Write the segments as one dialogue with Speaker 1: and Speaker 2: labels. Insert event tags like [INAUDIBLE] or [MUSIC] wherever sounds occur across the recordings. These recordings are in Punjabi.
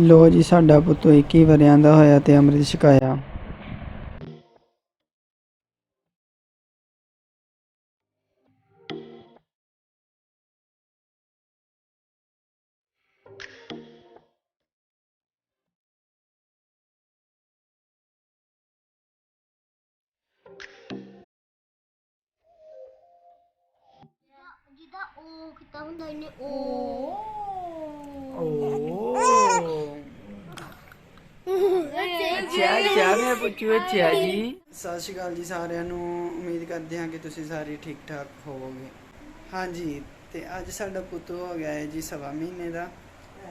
Speaker 1: ਲੋ ਜੀ ਸਾਡਾ ਪੁੱਤ 21 ਵਰਿਆਂ ਦਾ ਹੋਇਆ ਤੇ ਅੰਮ੍ਰਿਤ ਛਕਾਇਆ।
Speaker 2: ਜਿਹਦਾ ਉਹ ਕੀਤਾ ਹੁੰਦਾ ਇਹਨੇ ਉਹ
Speaker 1: ਓ ਚਾਹ ਚਾਹ ਮੈਂ ਪੁੱਛੂ ਚਾਹ ਜੀ? ਸਤਿ ਸ਼੍ਰੀ ਅਕਾਲ ਜੀ ਸਾਰਿਆਂ ਨੂੰ। ਉਮੀਦ ਕਰਦੇ ਹਾਂ ਕਿ ਤੁਸੀਂ ਸਾਰੇ ਠੀਕ ਠਾਕ ਹੋਵੋਗੇ। ਹਾਂਜੀ ਤੇ ਅੱਜ ਸਾਡਾ ਪੁੱਤ ਹੋ ਗਿਆ ਹੈ ਜੀ ਸਵਾ ਮਹੀਨੇ ਦਾ।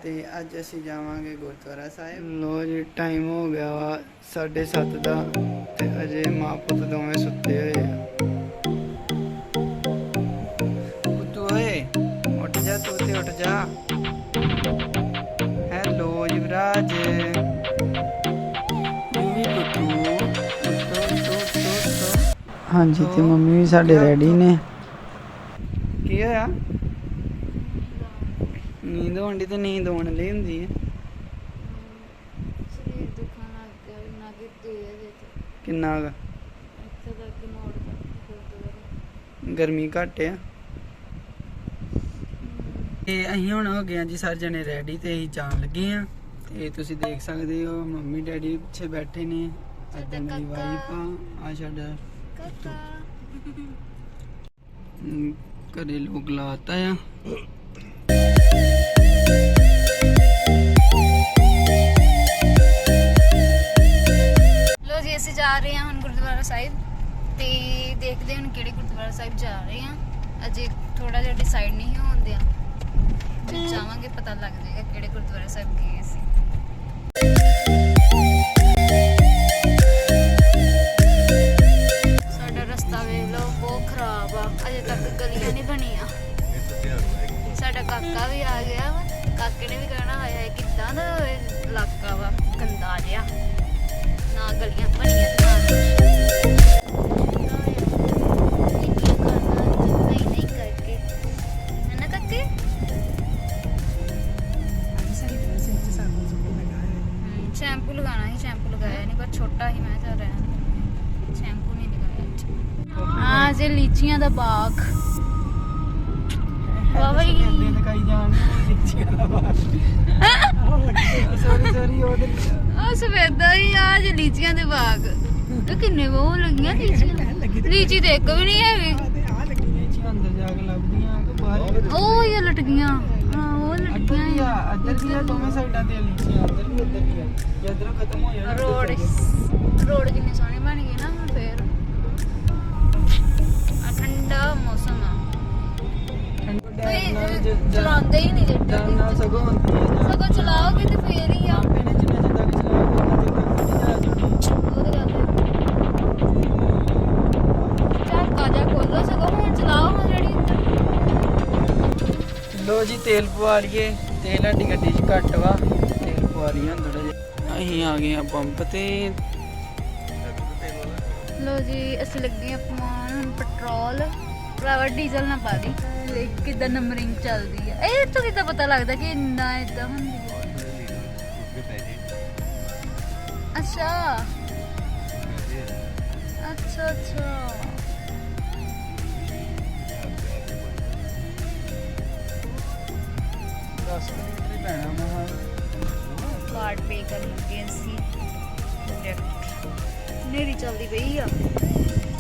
Speaker 1: ਤੇ ਅੱਜ ਅਸੀਂ ਜਾਵਾਂਗੇ ਗੁਰਦੁਆਰਾ ਸਾਹਿਬ। ਲੋ ਜੀ ਟਾਈਮ ਹੋ ਗਿਆ ਵਾ 7:30 ਦਾ। ਤੇ ਅਜੇ ਮਾਂ ਪੁੱਤ ਦੋਵੇਂ ਸੁੱਤੇ ਹੋਏ ਆ। ਪੁੱਤ ਓਏ ਉੱਠ ਜਾ ਤੂੰ ਤੇ ਉੱਠ ਜਾ। ਹੈਲੋ ਯੁਵਰਾਜ ਹਾਂਜੀ ਤੇ ਮੰਮੀ ਵੀ ਸਾਡੇ ਰੈਡੀ ਨੇ। ਕੀ ਹੋਇਆ? ਨੀਂਦ ਆਉਂਦੀ ਤੇ ਨੀਂਦ ਆਉਣ ਲਈ ਹੁੰਦੀ ਹੈ
Speaker 2: ਸਰੀਰ ਦੁਖਣ ਲੱਗ ਗਿਆ ਨਾ ਕਿ ਦੇ ਦੇ ਤੇ।
Speaker 1: ਕਿੰਨਾ ਕੁ?
Speaker 2: ਇੱਥੇ ਤੱਕ ਮੋੜ ਤੱਕ
Speaker 1: ਗਰਮੀ ਘੱਟ ਆ। ਤੇ ਅਸੀਂ ਹੁਣ ਹੋ ਗਏ ਆ ਜੀ ਸਾਰੇ ਜਣੇ ਰੈਡੀ ਤੇ ਅਸੀਂ ਜਾਣ ਲੱਗੇ ਆ ਤੇ ਤੁਸੀਂ ਦੇਖ ਸਕਦੇ ਹੋ ਮੰਮੀ ਡੈਡੀ ਪਿੱਛੇ ਬੈਠੇ ਨੇ। ਇੱਧਰ ਮੇਰੀ। ਵਾਈਫ ਆ ਆ ਸਾਡਾ ਘਰੇ ਲੋਕ ਲਾਤਾ ਆ।
Speaker 2: ਲੋ ਜੀ ਅਸੀਂ ਜਾ ਰਹੇ ਹਾਂ ਹੁਣ ਗੁਰਦੁਆਰਾ ਸਾਹਿਬ ਤੇ ਦੇਖਦੇ ਹਾਂ ਹੁਣ ਕਿਹੜੇ ਗੁਰਦੁਆਰਾ ਸਾਹਿਬ ਜਾ ਰਹੇ ਹਾਂ। ਅਜੇ ਥੋੜਾ ਜਿਹਾ ਡਿਸਾਈਡ ਨਹੀਂ ਹੋਉਂਦੇ ਆ ਜਾਵਾਂਗੇ ਪਤਾ ਲੱਗ ਜਾਏਗਾ ਕਿਹੜੇ ਗੁਰਦੁਆਰਾ ਸਾਹਿਬ ਗਏ ਅਸੀਂ ਦਾ ਬਾਗ। ਵਾਹ ਬਈ।
Speaker 1: ਦਿਖਾਈ ਜਾਣ ਸੌਰੀ ਸੌਰੀ ਉਹ [LAUGHS]
Speaker 2: ਉਹ ਸਵੇਦਾ ਹੀ ਆ ਜੇ ਲੀਚੀਆਂ ਦੇ ਬਾਗ। ਤੇ ਕਿੰਨੇ ਉਹ ਲੱਗੀਆਂ ਲੀਚੀਆਂ? ਲੀਚੀ ਤੇ ਇੱਕ ਵੀ ਨਹੀਂ ਹੈਗੀ।
Speaker 1: ਆ ਲੱਗੀ ਨੇ ਚੀ ਅੰਦਰ ਜਾ ਕੇ ਲੱਭਦੀਆਂ ਕਿ ਬਾਹਰ
Speaker 2: ਉਹ ਹੀ ਆ ਲਟਕੀਆਂ। ਹਾਂ ਉਹ
Speaker 1: ਅੱਧਰ
Speaker 2: ਲਟਕੀਆਂ
Speaker 1: ਵੀ ਆ। ਅੱਧਰ ਵੀ ਆ ਦੋਵੇਂ ਸਾਈਡਾਂ ਤੇ ਲੀਚੀਆਂ ਅੱਧਰ ਵੀ ਉੱਧਰ ਵੀ ਆ। ਜੇ ਅੱਧਰੋਂ ਖਤਮ ਹੋ ਜਾਣਾ
Speaker 2: ਰੋਡ ਰੋਡ ਕਿੰਨੇ ਸੋਹਣੇ ਬਣ ਗਏ ਨਾ ਹੁਣ ਫੇਰ। ਠੰਡਾ ਮੌਸਮ ਆ। ਤੁਸੀਂ ਚਲਾਉਂਦੇ ਹੀ ਨਹੀਂ
Speaker 1: ਡਰ ਨਾਲ
Speaker 2: ਜਿੱਦਾਂ
Speaker 1: ਸਗੋਂ ਹੁੰਦੀ ਹੈ
Speaker 2: ਸਗੋਂ ਚਲਾਓਗੇ ਤੇ ਫੇਰ ਹੀ ਆ।
Speaker 1: ਆਪੇ ਨੇ ਜਿੰਨੇ ਜਿੰਨਾ ਕਿ ਚਲਾਉਂਦੇ ਉਹਨਾਂ ਦੇ ਤੱਕ ਨਹੀਂ ਜਾ ਜੁੜੀ
Speaker 2: ਉਹਦੇ ਗੱਲ ਝਾਕਾ ਜਾ ਖੋਲੋ ਸਗੋਂ ਹੁਣ ਚਲਾਓ ਹਾਂ ਜਿਹੜੀ
Speaker 1: ਲੋ ਜੀ ਤੇਲ ਪਵਾ ਲਈਏ। ਤੇਲ ਸਾਡੀ ਗੱਡੀ 'ਚ ਘੱਟ ਵਾ। ਤੇਲ ਪਵਾ ਲਈਏ ਹੁਣ ਥੋੜਾ ਜਿਹਾ। ਅਸੀਂ ਆ ਗਏ ਆ ਪੰਪ ਤੇ।
Speaker 2: ਲੋ ਜੀ ਅਸੀਂ ਲੱਗੇ ਆ ਪਵਾਉਣ ਹੁਣ ਪੈਟਰੋਲ ਭਰਾਵਾ ਡੀਜ਼ਲ ਨਾ ਪਾ ਦੀ। ਵੇਖ ਕਿਦਾਂ ਨੰਬਰਿੰਗ ਚੱਲਦੀ ਆ। ਇਹ ਤੋਂ ਕਿਦਾਂ ਪਤਾ ਲੱਗਦਾ ਕਿ ਇੰਨਾ ਇਦਾਂ ਹੁੰਦੀ? ਹੈ ਅੱਛਾ। ਅੱਛਾ ਅੱਛਾ।
Speaker 1: ਦਸ ਮਿੰਟ ਹੀ ਪੈਣਾ ਮਹਾ
Speaker 2: ਕਾਰਡ ਪੇ ਕਰਨ ਲੱਗੇ ਅਸੀਂ। ਡਾਇਰੈਕਟ ਨੇਰੀ ਚੱਲਦੀ ਪਈ ਆ।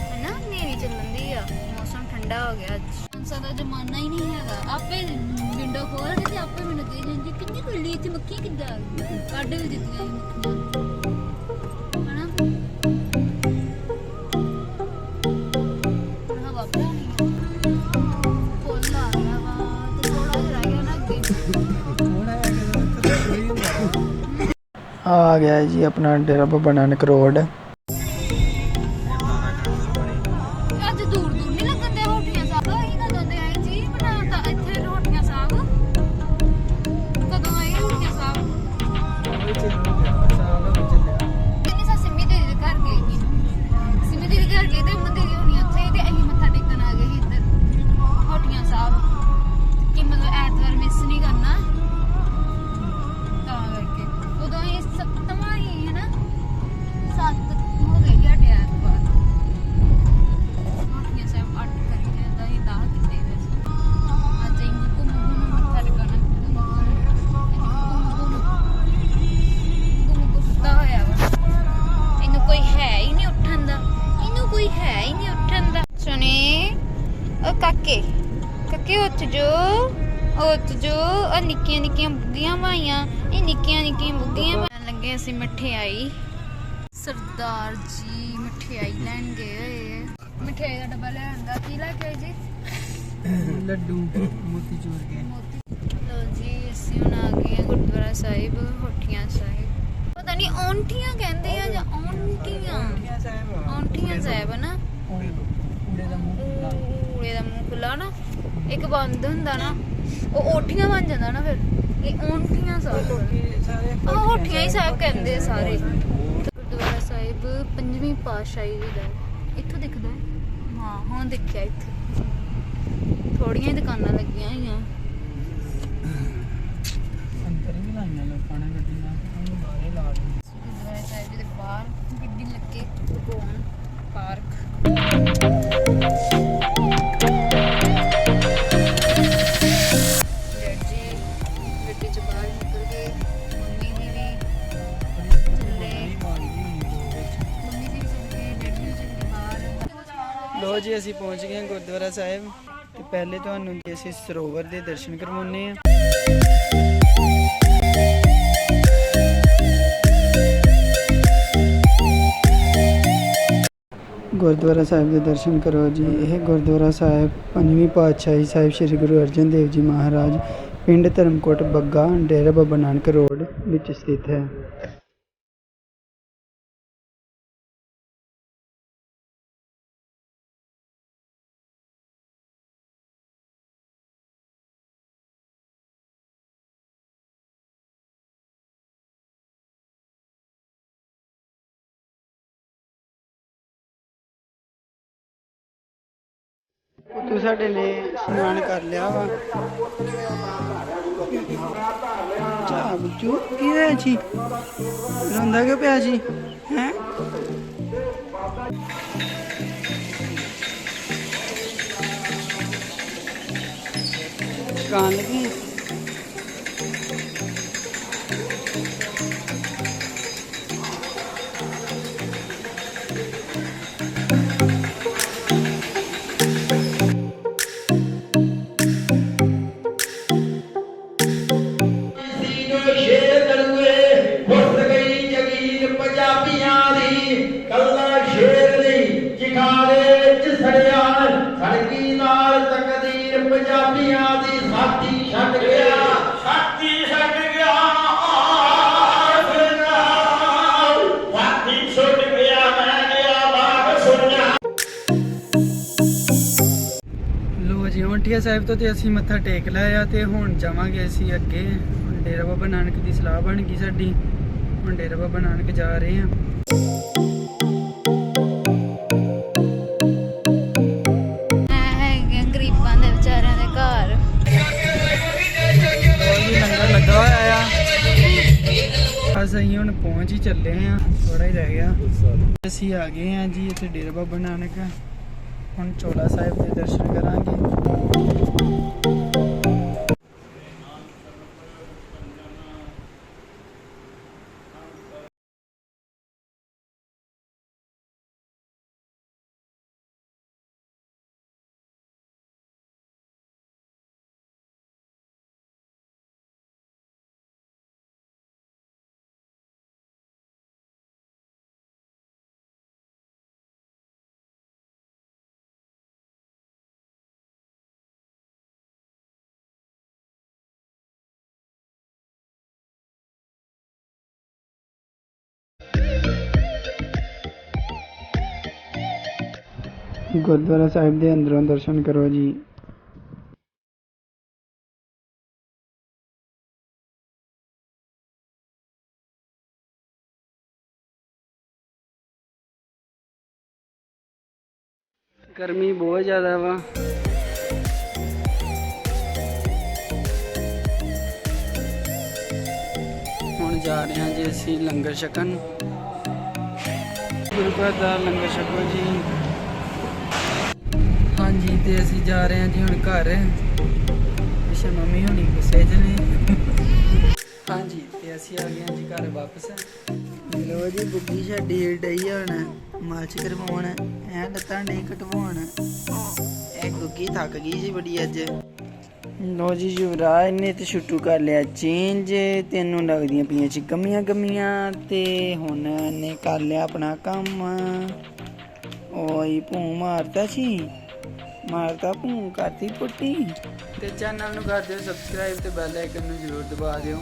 Speaker 2: ਹੈਨਾ? ਨੇਰੀ ਚੱਲਣ ਦੀ। ਆ। ਮੌਸਮ ਠੰਡਾ ਹੋ ਗਿਆ ਅੱਜ। ਹੰਸਾ ਦਾ ਜ਼ਮਾਨਾ ਹੀ ਨਹੀਂ ਹੈਗਾ। ਆਪੇ ਵਿੰਡੋ ਖੋਲ ਕੇ ਤੇ ਆਪੇ ਮੈਨੂੰ ਦੇ ਜਾਂਦੀ ਕਿੰਨੀ ਕੋਈ ਲੀਚ ਮੱਖੀ ਕਿੱਦਾਂ ਆ ਗਈ? ਕੱਢ ਵੀ ਦਿੱਤੀਆਂ ਇਹ ਮੱਖੀਆਂ। ਹਨਾ? ਹੁਣ ਹਵਾ ਬਣਾਉਣੀ ਆ। ਫੁੱਲ ਆ ਗਿਆ ਵਾ ਤੇ ਥੋੜਾ ਜਿਹਾ ਰਹਿ ਗਿਆ ਨਾ ਅੱਗੇ।
Speaker 1: ਆ ਗਿਆ ਜੀ ਆਪਣਾ ਡੇਰਾ ਬਾਬਾ ਨਾਨਕ ਰੋਡ
Speaker 2: ਉੱਠ ਜੋ ਆ ਨਿੱਕੀਆਂ ਨਿੱਕੀਆਂ ਬੁੱਗੀਆਂ ਭਾਈਆਂ ਇਹ ਨਿੱਕੀਆਂ ਨਿੱਕੀਆਂ ਬੁੱਗੀਆਂ ਲੱਗੇ ਅਸੀਂ ਮਠਿਆਈ। ਸਰਦਾਰ ਜੀ ਮਠਿਆਈ ਲੈਣ ਗਏ ਹੋਏ। ਮਠਿਆਈ ਦਾ ਡੱਬਾ ਲੈਣ ਦਾ ਕੀ ਲੈ ਕੇ ਆਏ ਜੀ?
Speaker 1: ਲੱਡੂ ਮੋਤੀ ਚੂਰ ਕੇ।
Speaker 2: ਲੋ ਜੀ ਅਸੀਂ ਹੁਣ ਆ ਗਏ ਹਾਂ ਗੁਰਦੁਆਰਾ ਸਾਹਿਬ ਹੋਠੀਆਂ ਸਾਹਿਬ। ਪਤਾ ਨਹੀਂ ਔਂਠੀਆਂ ਕਹਿੰਦੇ ਆ ਜਾਂ ਔਂਠੀਆਂ? ਔਂਠੀਆਂ ਸਾਹਿਬ। ਨਾ
Speaker 1: ਊੜੇ ਦਾ ਮੂੰਹ
Speaker 2: ਊੜੇ ਦਾ ਮੂੰਹ ਖੁੱਲਾ ਨਾ। ਇੱਕ ਬੰਦ ਹੁੰਦਾ ਨਾ। ਉਹ ਓਠੀਆਂ ਬਣ ਜਾਂਦਾ ਨਾ ਫਿਰ। ਇਹ ਔਂਠੀਆਂ ਸਾਹਿਬ
Speaker 1: ਸਾਰੇ
Speaker 2: ਆਹ ਹੋਠੀਆਂ ਹੀ ਸਾਹਿਬ ਕਹਿੰਦੇ ਆ ਸਾਰੇ। ਗੁਰਦੁਆਰਾ ਸਾਹਿਬ ਪੰਜਵੀਂ ਪਾਤਸ਼ਾਹੀ ਜੀ ਦਾ। ਹੈ। ਇੱਥੋਂ ਦਿਖਦਾ ਹੈ? ਹਾਂ ਹੁਣ ਦਿਖਿਆ ਇੱਥੇ। ਥੋੜੀਆਂ ਦੁਕਾਨਾਂ ਲੱਗੀਆਂ ਹੋਈਆਂ।
Speaker 1: ਲੋ
Speaker 2: ਜੀ,
Speaker 1: ਅਸੀਂ ਪਹੁੰਚ ਗਏ ਹਾਂ ਗੁਰਦੁਆਰਾ ਸਾਹਿਬ ਤੇ ਪਹਿਲੇ ਤੁਹਾਨੂੰ ਜੀ ਅਸੀਂ ਸਰੋਵਰ ਦੇ ਦਰਸ਼ਨ ਕਰਵਾਉਣੇ ਆ ਗੁਰਦੁਆਰਾ ਸਾਹਿਬ ਦੇ ਦਰਸ਼ਨ ਕਰੋ ਜੀ। ਇਹ ਗੁਰਦੁਆਰਾ ਸਾਹਿਬ ਪੰਜਵੀਂ ਪਾਤਸ਼ਾਹੀ ਸਾਹਿਬ ਸ੍ਰੀ ਗੁਰੂ ਅਰਜਨ ਦੇਵ ਜੀ ਮਹਾਰਾਜ, ਪਿੰਡ ਧਰਮਕੋਟ ਬੱਗਾ, ਡੇਰਾ ਬਾਬਾ ਨਾਨਕ ਰੋਡ ਵਿੱਚ ਸਥਿਤ ਹੈ। ਤੂੰ ਸਾਡੇ ਲਈ ਸਮਾਨ ਕਰ ਲਿਆ ਵਾ। ਚਾ ਬੁੱਚੂ ਕੀ ਹੋਇਆ ਜੀ? ਰੋਂਦਾ ਕਿਉਂ ਪਿਆ ਜੀ? ਹੈ? ਕਾਨ ਲੱਗੀ। ਉਂਠੀਆ ਸਾਹਿਬ ਤੋਂ ਤੇ ਅਸੀਂ ਮੱਥਾ ਟੇਕ ਲਿਆ ਤੇ ਹੁਣ ਜਾਵਾਂਗੇ ਅਸੀਂ ਅੱਗੇ। ਹੁਣ ਡੇਰਾ ਬਾਬਾ ਨਾਨਕ ਦੀ ਸਲਾਹ ਬਣ ਗਈ ਸਾਡੀ। ਹੁਣ ਡੇਰਾ ਬਾਬਾ ਨਾਨਕ ਜਾ ਰਹੇ ਹਾਂ। ਬਸ ਅਸੀਂ ਹੁਣ ਪਹੁੰਚ ਹੀ ਚੱਲੇ ਆ ਥੋੜਾ ਹੀ ਰਹਿ ਗਿਆ। ਅਸੀਂ ਆ ਗਏ ਆ ਜੀ ਇੱਥੇ ਡੇਰਾ ਬਾਬਾ ਨਾਨਕ। ਹੁਣ ਚੋਲਾ ਸਾਹਿਬ ਦੇ ਦਰਸ਼ਨ ਕਰਾਂਗੇ। ਗੁਰਦੁਆਰਾ ਸਾਹਿਬ ਦੇ ਅੰਦਰੋਂ ਦਰਸ਼ਨ ਕਰੋ ਜੀ। ਗਰਮੀ ਬਹੁਤ ਜ਼ਿਆਦਾ ਵਾ। ਹੁਣ ਜਾ ਰਹੇ ਹਾਂ ਜੀ ਅਸੀਂ ਲੰਗਰ ਛਕਣ। ਗੁਰੂ ਘਰ ਦਾ ਲੰਗਰ ਛਕੋ ਜੀ। ਹਾਂਜੀ ਤੇ ਅਸੀਂ ਜਾ ਰਹੇ ਹਾਂ ਜੀ ਹੁਣ ਘਰ। ਪਿੱਛੇ ਮੰਮੀ ਹੁਣੀ ਗੁੱਸੇ 'ਚ ਨੇ। ਹਾਂਜੀ ਤੇ ਅਸੀਂ ਆ ਗਏ ਹਾਂ ਜੀ ਘਰ ਵਾਪਸ। ਲੋ ਜੀ ਬੁੱਗੀ ਸਾਡੀ ਡਈ ਹੁਣ। ਮਾਲਸ਼ ਕਰਵਾਉਣ। ਐ ਲੱਤਾਂ ਡੇ ਕਟਵਾਉਣ। ਇਹ ਗੁੱਗੀ ਥੱਕ ਗਈ ਜੀ ਬੜੀ ਅੱਜ। ਲੋ ਜੀ ਯੁਵਰਾਜ ਨੇ ਤੇ ਛੁੱਟੂ ਕਰ ਲਿਆ। ਚੇਂਜ ਤੈਨੂੰ ਲੱਗਦੀਆਂ ਪਈਆਂ ਚ ਕਮੀਆਂ ਕਮੀਆਂ ਤੇ ਹੁਣ ਨੇ ਕਰ ਲਿਆ ਆਪਣਾ ਕੰਮ। ਓਏ ਭੂ ਮਾਰਦਾ ਸੀ। ਮਾਰਦਾ ਭੂੰ ਕਰਦੀ ਪੁੱਟੀ। ਤੇ ਚੈਨਲ ਨੂੰ ਕਰ ਦਿਓ ਸਬਸਕ੍ਰਾਈਬ ਤੇ ਬੈਲ ਆਈਕਨ ਨੂੰ ਜ਼ਰੂਰ ਦਬਾ ਦਿਓ।